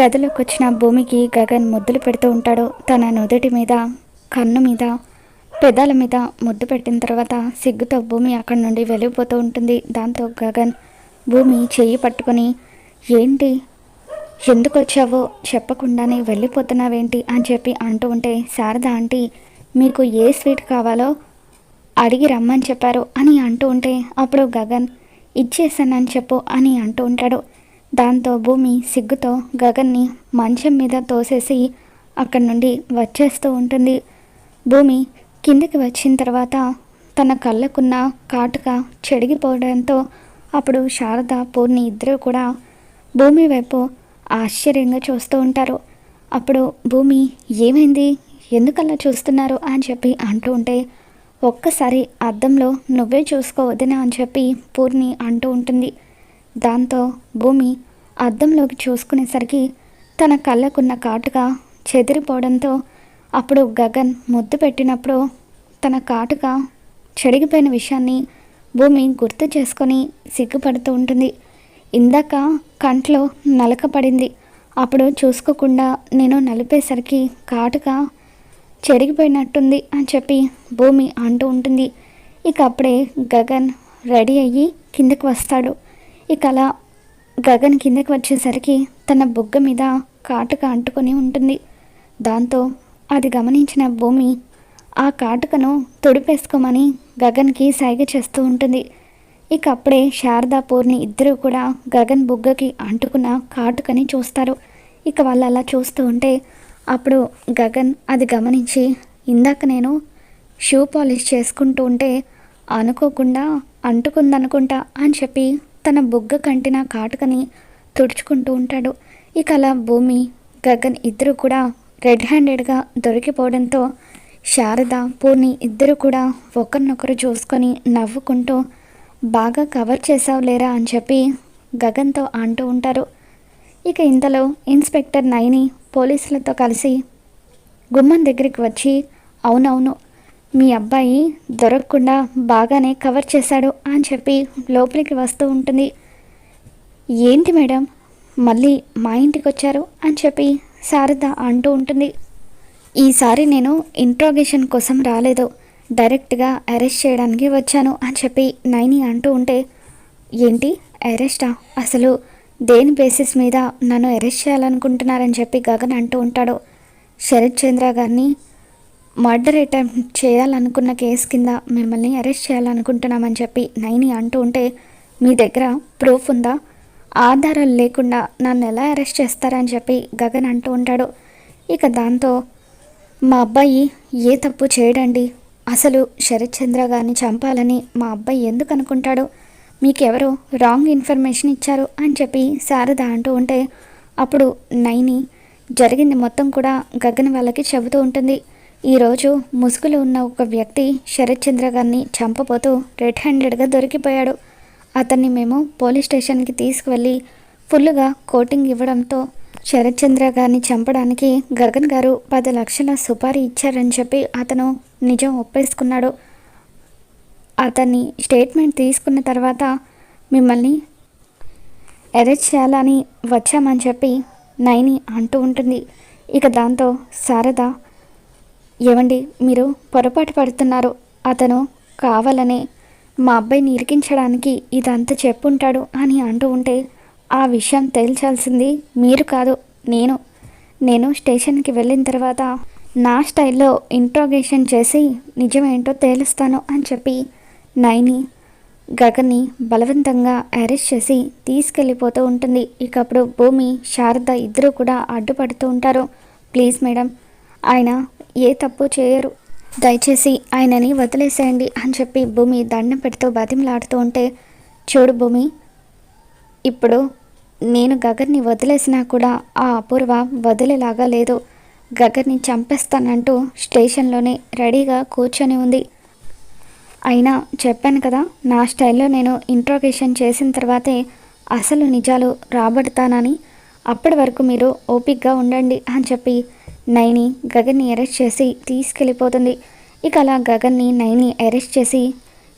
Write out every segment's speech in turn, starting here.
గదిలోకి వచ్చిన భూమికి గగన్ ముద్దులు పెడుతూ ఉంటాడు. తన నుదుటి మీద కన్ను మీద పెదాల మీద ముద్దు పెట్టిన తర్వాత సిగ్గుతో భూమి అక్కడి నుండి వెళ్ళిపోతూ ఉంటుంది. దాంతో గగన్ భూమి చెయ్యి పట్టుకొని ఏంటి? ఎందుకు వచ్చావో చెప్పకుండానే వెళ్ళిపోతున్నావేంటి? అని చెప్పి అంటూ ఉంటే శారద ఆంటీ మీకు ఏ స్వీట్ కావాలో అడిగి రమ్మని చెప్పారు అని అంటూ ఉంటే అప్పుడు గగన్ ఇచ్చేసానని చెప్పు అని అంటూ ఉంటాడు. దాంతో భూమి సిగ్గుతో గగన్ని మంచం మీద తోసేసి అక్కడి నుండి వచ్చేస్తూ ఉంటుంది. భూమి కిందకి వచ్చిన తర్వాత తన కళ్ళకున్న కాటుక చెడిగిపోవడంతో అప్పుడు శారద పూర్ణి ఇద్దరూ కూడా భూమి వైపు ఆశ్చర్యంగా చూస్తూ ఉంటారు. అప్పుడు భూమి ఏమైంది? ఎందుకలా చూస్తున్నారు? అని చెప్పి అంటూ ఉంటే ఒక్కసారి అద్దంలో నువ్వే చూసుకోవద్దునా అని చెప్పి పూర్ణి అంటూ ఉంటుంది. దాంతో భూమి అద్దంలోకి చూసుకునేసరికి తన కళ్ళకున్న కాటుగా చెదిరిపోవడంతో అప్పుడు గగన్ ముద్దు పెట్టినప్పుడు తన కాటుగా చెడిగిపోయిన విషయాన్ని భూమి గుర్తు చేసుకొని సిగ్గుపడుతూ ఉంటుంది. ఇందాక కంట్లో నలక పడింది. అప్పుడు చూసుకోకుండా నేను నలిపేసరికి కాటుక చెడిగిపోయినట్టుంది అని చెప్పి భూమి అంటూ ఉంటుంది. ఇక అప్పుడే గగన్ రెడీ అయ్యి కిందకు వస్తాడు. ఇక అలా గగన్ కిందకి వచ్చేసరికి తన బుగ్గ మీద కాటుక అంటుకొని ఉంటుంది. దాంతో అది గమనించిన భూమి ఆ కాటుకను తుడిపేసుకోమని గగన్కి సైగ చేస్తూ ఉంటుంది. ఇక అప్పుడే శారదా పూర్ణి కూడా గగన్ బుగ్గకి అంటుకున్న కాటుకని చూస్తారు. ఇక వాళ్ళు అలా చూస్తూ ఉంటే అప్పుడు గగన్ అది గమనించి ఇందాక నేను షూ పాలిష్ చేసుకుంటూ ఉంటే అనుకోకుండా అంటుకుందనుకుంటా అని చెప్పి తన బుగ్గ కంటిన కాటుకని తుడుచుకుంటూ ఉంటాడు. ఇక అలా భూమి గగన్ ఇద్దరు కూడా రెడ్ హ్యాండెడ్గా దొరికిపోవడంతో శారద పూర్ణి ఇద్దరు కూడా ఒకరినొకరు చూసుకొని నవ్వుకుంటూ బాగా కవర్ చేసావు లేరా? అని చెప్పి గగన్తో అంటూ ఉంటారు. ఇక ఇంతలో ఇన్స్పెక్టర్ నైని పోలీసులతో కలిసి గుమ్మం దగ్గరికి వచ్చి అవునవును మీ అబ్బాయి దొరకకుండా బాగానే కవర్ చేశాడు అని చెప్పి లోపలికి వస్తూ ఉంటుంది. ఏంటి మేడం? మళ్ళీ మా ఇంటికి వచ్చారు అని చెప్పి శారద అంటూ ఉంటుంది. ఈసారి నేను ఇంట్రాగేషన్ కోసం రాలేదు. డైరెక్ట్గా అరెస్ట్ చేయడానికి వచ్చాను అని చెప్పి నైని అంటూ ఉంటే ఏంటి? అరెస్టా? అసలు దేని బేసిస్ మీద నన్ను అరెస్ట్ చేయాలనుకుంటున్నారని చెప్పి గగన్ అంటూ ఉంటాడు. శరత్ చంద్ర గారిని మర్డర్ అటెంప్ట్ చేయాలనుకున్న కేసు కింద మిమ్మల్ని అరెస్ట్ చేయాలనుకుంటున్నామని చెప్పి నైని అంటూ ఉంటే మీ దగ్గర ప్రూఫ్ ఉందా? ఆధారాలు లేకుండా నన్ను ఎలా అరెస్ట్ చేస్తారని చెప్పి గగన్ అంటూ ఉంటాడు. ఇక దాంతో మా అబ్బాయి ఏ తప్పు చేయడండి? అసలు శరత్ చంద్ర గారిని చంపాలని మా అబ్బాయి ఎందుకు అనుకుంటాడు? మీకెవరో రాంగ్ ఇన్ఫర్మేషన్ ఇచ్చారు అని చెప్పి శారద అంటూ ఉంటే అప్పుడు నైని జరిగింది మొత్తం కూడా గగన్ వాళ్ళకి చెబుతూ ఉంటుంది. ఈరోజు ముసుగులో ఉన్న ఒక వ్యక్తి శరత్ చంద్ర గారిని చంపబోతూ రెడ్ హ్యాండెడ్గా దొరికిపోయాడు. అతన్ని మేము పోలీస్ స్టేషన్కి తీసుకువెళ్ళి ఫుల్గా కోటింగ్ ఇవ్వడంతో శరత్ చంద్ర గారిని చంపడానికి గగన్ గారు పది లక్షల సుపారీ ఇచ్చారని చెప్పి అతను నిజం ఒప్పేసుకున్నాడు. అతన్ని స్టేట్మెంట్ తీసుకున్న తర్వాత మిమ్మల్ని అరెస్ట్ చేయాలని వచ్చామని చెప్పి నైని అంటూ ఉంటుంది. ఇక దాంతో శారద ఏమండి మీరు పొరపాటు పడుతున్నారు. అతను కావాలనే మా అబ్బాయిని ఇరికించడానికి ఇదంతా చెప్పుంటాడు అని అంటూ ఉంటే ఆ విషయం తేల్చాల్సింది మీరు కాదు నేను. నేను స్టేషన్కి వెళ్ళిన తర్వాత నా స్టైల్లో ఇంట్రోగేషన్ చేసి నిజమేంటో తేలుస్తాను అని చెప్పి నైని గగన్ని బలవంతంగా అరెస్ట్ చేసి తీసుకెళ్ళిపోతూ ఉంటుంది. ఇక అప్పుడు భూమి శారద ఇద్దరూ కూడా అడ్డుపడుతూ ఉంటారు. ప్లీజ్ మేడం ఆయన ఏ తప్పు చేయరు. దయచేసి ఆయనని వదిలేసేయండి అని చెప్పి భూమి దండం పెడుతూ బతిమలాడుతూ ఉంటే చూడు భూమి ఇప్పుడు నేను గగర్ని వదిలేసినా కూడా ఆ అపూర్వ వదిలేలాగా లేదు. గగర్ని చంపేస్తానంటూ స్టేషన్లోనే రెడీగా కూర్చొని ఉంది. అయినా చెప్పాను కదా నా స్టైల్లో నేను ఇంట్రోగేషన్ చేసిన తర్వాతే అసలు నిజాలు రాబడతానని అప్పటి వరకు మీరు ఓపిక్గా ఉండండి అని చెప్పి నైని గగన్ని అరెస్ట్ చేసి తీసుకెళ్ళిపోతుంది. ఇక అలా గగన్ని నైని అరెస్ట్ చేసి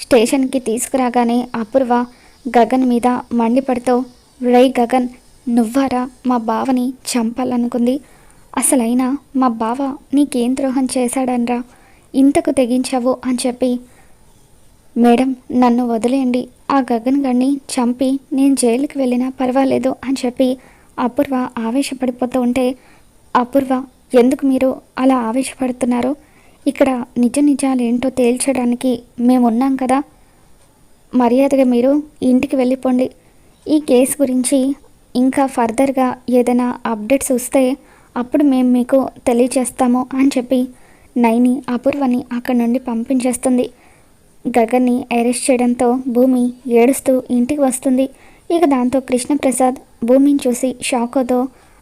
స్టేషన్కి తీసుకురాగానే అపూర్వ గగన్ మీద మండిపడితో రై గగన్ నువ్వారా మా బావని చంపాలనుకుంది? అసలైనా మా బావ నీకేం ద్రోహం చేశాడనరా? ఇంతకు తెగించావు? అని చెప్పి మేడం నన్ను వదిలేయండి. ఆ గగన్ గడిని చంపి నేను జైలుకి వెళ్ళినా పర్వాలేదు అని చెప్పి అపూర్వ ఆవేశపడిపోతూ ఉంటే అపూర్వ ఎందుకు మీరు అలా ఆవేశపడుతున్నారు? ఇక్కడ నిజ నిజాలు ఏంటో తేల్చడానికి మేము ఉన్నాం కదా. మర్యాదగా మీరు ఇంటికి వెళ్ళిపోండి. ఈ కేసు గురించి ఇంకా ఫర్దర్గా ఏదైనా అప్డేట్స్ వస్తే అప్పుడు మేము మీకు తెలియజేస్తాము అని చెప్పి నైని అపూర్వని అక్కడి నుండి పంపించేస్తుంది. గగన్ని అరెస్ట్ చేయడంతో భూమి ఏడుస్తూ ఇంటికి వస్తుంది. ఇక దాంతో కృష్ణప్రసాద్ భూమిని చూసి షాకోతో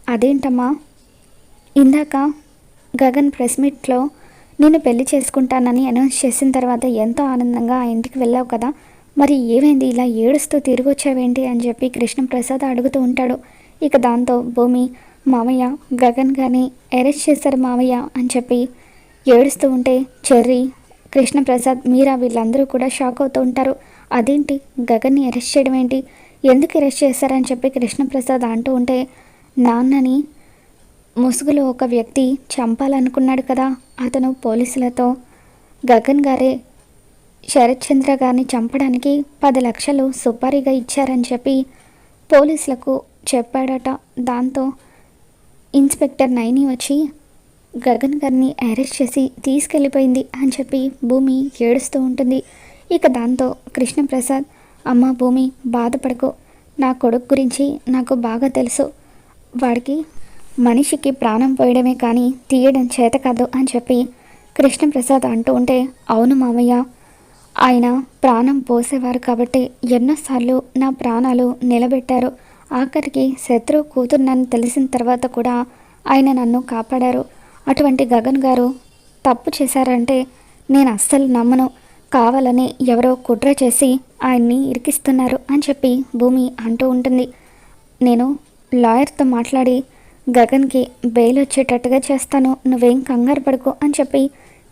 అదేంటమ్మా? ఇందాక గగన్ ప్రెస్ మీట్లో నేను పెళ్ళి చేసుకుంటానని అనౌన్స్ చేసిన తర్వాత ఎంతో ఆనందంగా ఆ ఇంటికి వెళ్ళావు కదా? మరి ఏమైంది? ఇలా ఏడుస్తూ తిరిగి వచ్చావేంటి అని చెప్పి కృష్ణప్రసాద్ అడుగుతూ ఉంటాడు. ఇక దాంతో భూమి మామయ్య గగన్ గారిని అరెస్ట్ చేశారు మామయ్య అని చెప్పి ఏడుస్తూ ఉంటే చెర్రీ కృష్ణప్రసాద్ మీరా వీళ్ళందరూ కూడా షాక్ అవుతూ ఉంటారు. అదేంటి? గగన్ని అరెస్ట్ చేయడం ఏంటి? ఎందుకు అరెస్ట్ చేశారని చెప్పి కృష్ణప్రసాద్ అంటూ ఉంటే నాన్నని ముసుగులో ఒక వ్యక్తి చంపాలనుకున్నాడు కదా అతను పోలీసులతో గగన్ గారే శరత్ చంద్ర గారిని చంపడానికి పది లక్షలు సుపారీగా ఇచ్చారని చెప్పి పోలీసులకు చెప్పాడట. దాంతో ఇన్స్పెక్టర్ నైని వచ్చి గగన్ గారిని అరెస్ట్ చేసి తీసుకెళ్ళిపోయింది అని చెప్పి భూమి ఏడుస్తూ ఉంటుంది. ఇక దాంతో కృష్ణప్రసాద్ అమ్మ భూమి బాధపడకు. నా కొడుకు గురించి నాకు బాగా తెలుసు. వాడికి మనిషికి ప్రాణం పోయడమే కానీ తీయడం చేత కాదు అని చెప్పి కృష్ణప్రసాద్ అంటూ ఉంటే అవును మామయ్య. ఆయన ప్రాణం పోసేవారు కాబట్టి ఎన్నోసార్లు నా ప్రాణాలు నిలబెట్టారు. ఆఖరికి శత్రువు కూతురునని తెలిసిన తర్వాత కూడా ఆయన నన్ను కాపాడారు. అటువంటి గగన్ గారు తప్పు చేశారంటే నేను అస్సలు నమ్మను. కావాలని ఎవరో కుట్ర చేసి ఆయన్ని ఇరికిస్తున్నారు అని చెప్పి భూమి అంటూ ఉంటుంది. నేను లాయర్తో మాట్లాడి గగన్కి బెయిల్ వచ్చేటట్టుగా చేస్తాను నువ్వేం కంగారు పడుకో అని చెప్పి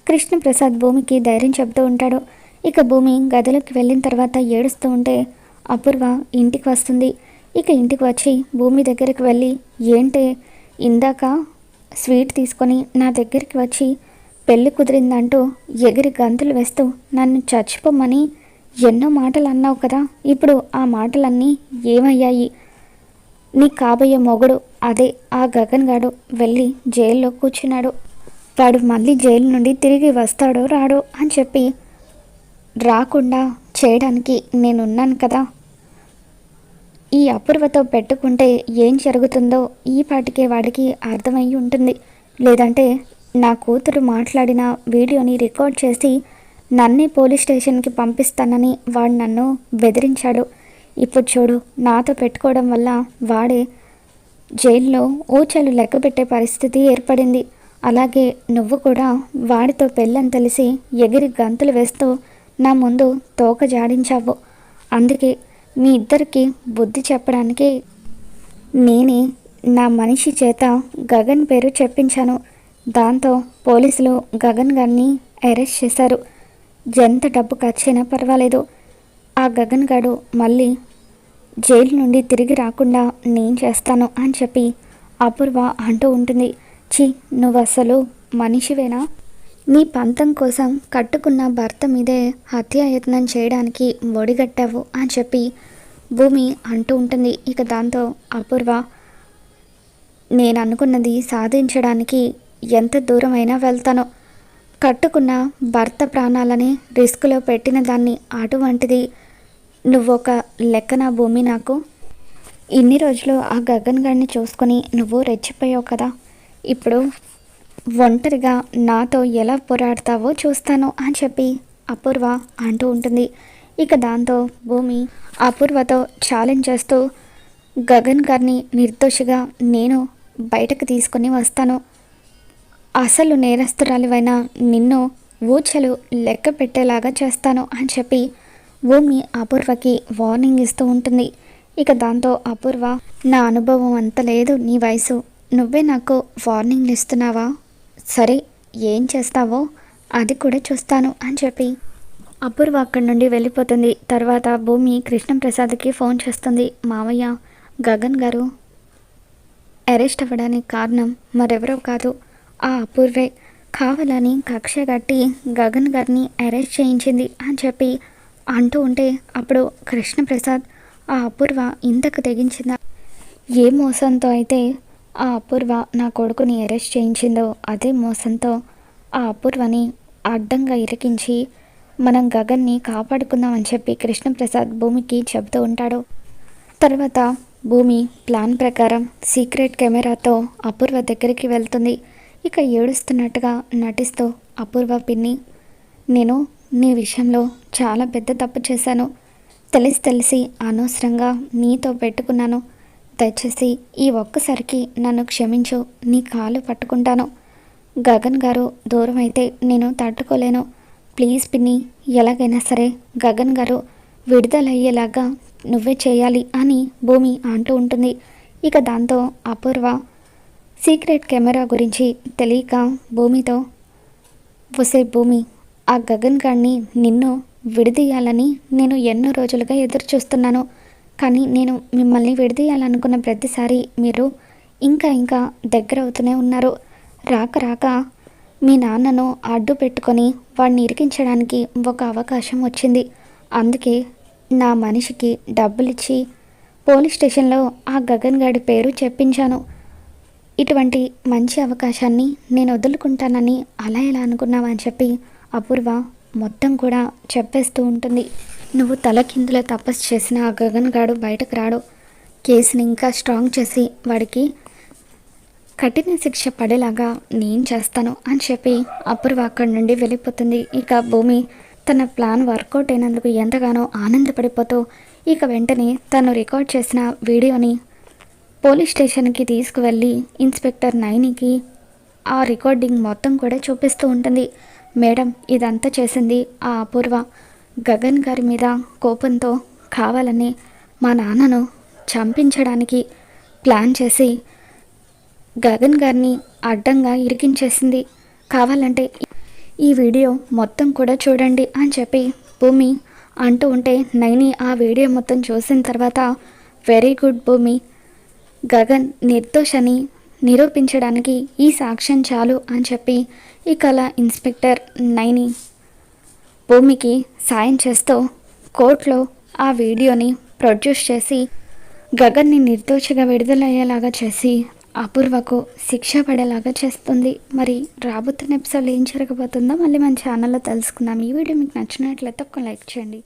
కృష్ణప్రసాద్ భూమికి ధైర్యం చెబుతూ ఉంటాడు. ఇక భూమి గదిలోకి వెళ్ళిన తర్వాత ఏడుస్తూ ఉంటే అపూర్వ ఇంటికి వస్తుంది. ఇక ఇంటికి వచ్చి భూమి దగ్గరికి వెళ్ళి ఏంటే ఇందాక స్వీట్ తీసుకొని నా దగ్గరికి వచ్చి పెళ్ళి కుదిరిందంటూ ఎగిరి గంతులు వేస్తూ నన్ను చచ్చిపోమని ఎన్నో మాటలు అన్నావు కదా ఇప్పుడు ఆ మాటలన్నీ ఏమయ్యాయి? నీ కాబోయే మొగుడు అదే ఆ గగన్ గాడు వెళ్ళి జైల్లో కూర్చున్నాడు. వాడు మళ్ళీ జైలు నుండి తిరిగి వస్తాడో రాడో అని చెప్పి రాకుండా చేయడానికి నేనున్నాను కదా. ఈ అపూర్వతో పెట్టుకుంటే ఏం జరుగుతుందో ఈ పాటికే వాడికి అర్థమయ్యి ఉంటుంది. లేదంటే నా కూతురు మాట్లాడిన వీడియోని రికార్డ్ చేసి నన్నే పోలీస్ స్టేషన్కి పంపిస్తానని వాడు నన్ను బెదిరించాడు. ఇప్పుడు చూడు నాతో పెట్టుకోవడం వల్ల వాడే జైల్లో ఊచలు లెక్క పెట్టే పరిస్థితి ఏర్పడింది. అలాగే నువ్వు కూడా వాడితో పెళ్ళని తెలిసి ఎగిరి గంతులు వేస్తూ నా ముందు తోక జాడించావు. అందుకే మీ ఇద్దరికి బుద్ధి చెప్పడానికి నేనే నా మనిషి చేత గగన్ పేరు చెప్పించాను. దాంతో పోలీసులు గగన్ గారిని అరెస్ట్ చేశారు. ఎంత డబ్బు ఖర్చైనా పర్వాలేదు. ఆ గగన్ గారు మళ్ళీ జైలు నుండి తిరిగి రాకుండా నేను చేస్తాను అని చెప్పి అపూర్వ అంటూ ఉంటుంది. చి నువ్వు అసలు మనిషివేనా? నీ పంతం కోసం కట్టుకున్న భర్త మీదే హత్యాయత్నం చేయడానికి ఒడిగట్టావు అని చెప్పి భూమి అంటూ ఉంటుంది. ఇక దాంతో అపూర్వ నేను అనుకున్నది సాధించడానికి ఎంత దూరమైనా వెళ్తాను. కట్టుకున్న భర్త ప్రాణాలని రిస్క్లో పెట్టిన దాన్ని అటువంటిది. నువ్వొక లెక్కన భూమి నాకు. ఇన్ని రోజులు ఆ గగన్ గారిని చూసుకొని నువ్వు రెచ్చిపోయావు కదా. ఇప్పుడు ఒంటరిగా నాతో ఎలా పోరాడతావో చూస్తాను అని చెప్పి అపూర్వ అంటూ ఉంటుంది. ఇక దాంతో భూమి అపూర్వతో ఛాలెంజ్ చేస్తూ గగన్ గారిని నిర్దోషిగా నేను బయటకు తీసుకొని వస్తాను. అసలు నేరస్తురాలివైన నిన్ను ఊచలు లెక్క పెట్టేలాగా చేస్తాను అని చెప్పి భూమి అపూర్వకి వార్నింగ్ ఇస్తూ ఉంటుంది. ఇక దాంతో అపూర్వ నా అనుభవం అంత లేదు నీ వయసు. నువ్వే నాకు వార్నింగ్లు ఇస్తున్నావా? సరే ఏం చేస్తావో అది కూడా చూస్తాను అని చెప్పి అపూర్వ అక్కడి నుండి వెళ్ళిపోతుంది. తర్వాత భూమి కృష్ణప్రసాద్కి ఫోన్ చేస్తుంది. మావయ్య గగన్ గారు అరెస్ట్ అవ్వడానికి కారణం మరెవరో కాదు. ఆ అపూర్వే కావాలని కక్ష కట్టి గగన్ గారిని అరెస్ట్ చేయించింది అని చెప్పి అంటూ ఉంటే అప్పుడు కృష్ణప్రసాద్ ఆ అపూర్వ ఇంతకు తెగించిందా? ఏ మోసంతో అయితే ఆ అపూర్వ నా కొడుకుని అరెస్ట్ చేయించిందో అదే మోసంతో ఆ అపూర్వని అడ్డంగా ఇరికించి మనం గగన్ని కాపాడుకుందామని చెప్పి కృష్ణప్రసాద్ భూమికి చెబుతూ ఉంటాడు. తర్వాత భూమి ప్లాన్ ప్రకారం సీక్రెట్ కెమెరాతో అపూర్వ దగ్గరికి వెళ్తుంది. ఇక ఏడుస్తున్నట్టుగా నటిస్తూ అపూర్వ పిన్ని నేను నీ విషయంలో చాలా పెద్ద తప్పు చేశాను. తెలిసి తెలిసి అనవసరంగా నీతో పెట్టుకున్నాను. దయచేసి ఈ ఒక్కసారికి నన్ను క్షమించు నీ కాలు పట్టుకుంటాను. గగన్ గారు దూరం అయితే నేను తట్టుకోలేను. ప్లీజ్ పిన్ని ఎలాగైనా సరే గగన్ గారు విడుదలయ్యేలాగా నువ్వే చేయాలి అని భూమి అంటూ ఉంటుంది. ఇక దాంతో అపూర్వ సీక్రెట్ కెమెరా గురించి తెలియక భూమితో వసే భూమి ఆ గగన్గాడిని నిన్ను విడదీయాలని నేను ఎన్నో రోజులుగా ఎదురు చూస్తున్నాను కానీ నేను మిమ్మల్ని విడదీయాలనుకున్న ప్రతిసారి మీరు ఇంకా ఇంకా దగ్గర అవుతూనే ఉన్నారు. రాక రాక మీ నాన్నను అడ్డు పెట్టుకొని వాడిని ఇరికించడానికి ఒక అవకాశం వచ్చింది. అందుకే నా మనిషికి డబ్బులిచ్చి పోలీస్ స్టేషన్లో ఆ గగన్గాడి పేరు చెప్పించాను. ఇటువంటి మంచి అవకాశాన్ని నేను వదులుకుంటానని అలా ఎలా అనుకున్నావా అని చెప్పి అపూర్వ మొత్తం కూడా చెప్పేస్తూ ఉంటుంది. నువ్వు తల కిందులో తపస్సు చేసిన ఆ గగన్ గాడు బయటకు రాడు. కేసుని ఇంకా స్ట్రాంగ్ చేసి వాడికి కఠిన శిక్ష పడేలాగా నేను చేస్తాను అని చెప్పి అపూర్వ అక్కడి నుండి వెళ్ళిపోతుంది. ఇక భూమి తన ప్లాన్ వర్కౌట్ అయినందుకు ఎంతగానో ఆనందపడిపోతూ ఇక వెంటనే తను రికార్డ్ చేసిన వీడియోని పోలీస్ స్టేషన్కి తీసుకువెళ్ళి ఇన్స్పెక్టర్ నైనికి ఆ రికార్డింగ్ మొత్తం కూడా చూపిస్తూ ఉంటుంది. మేడం ఇదంతా చేసింది ఆ అపూర్వ. గగన్ గారి మీద కోపంతో కావాలని మా నాన్నను చంపించడానికి ప్లాన్ చేసి గగన్ గారిని అడ్డంగా ఇరికించేసింది. కావాలంటే ఈ వీడియో మొత్తం కూడా చూడండి అని చెప్పి భూమి అంటూ ఉంటే నైని ఆ వీడియో మొత్తం చూసిన తర్వాత వెరీ గుడ్ భూమి గగన్ నిర్దోషని నిరూపించడానికి ఈ సాక్ష్యం చాలు అని చెప్పి ఈ కళ ఇన్స్పెక్టర్ నైని భూమికి సాయం చేస్తూ కోర్టులో ఆ వీడియోని ప్రొడ్యూస్ చేసి గగన్ని నిర్దోషిగా విడుదలయ్యేలాగా చేసి అపూర్వకు శిక్ష పడేలాగా చేస్తుంది. మరి రాబోతున్న ఎపిసోడ్ ఏం జరగబోతుందో మళ్ళీ మన ఛానల్లో తెలుసుకుందాం. ఈ వీడియో మీకు నచ్చినట్లయితే ఒక లైక్ చేయండి.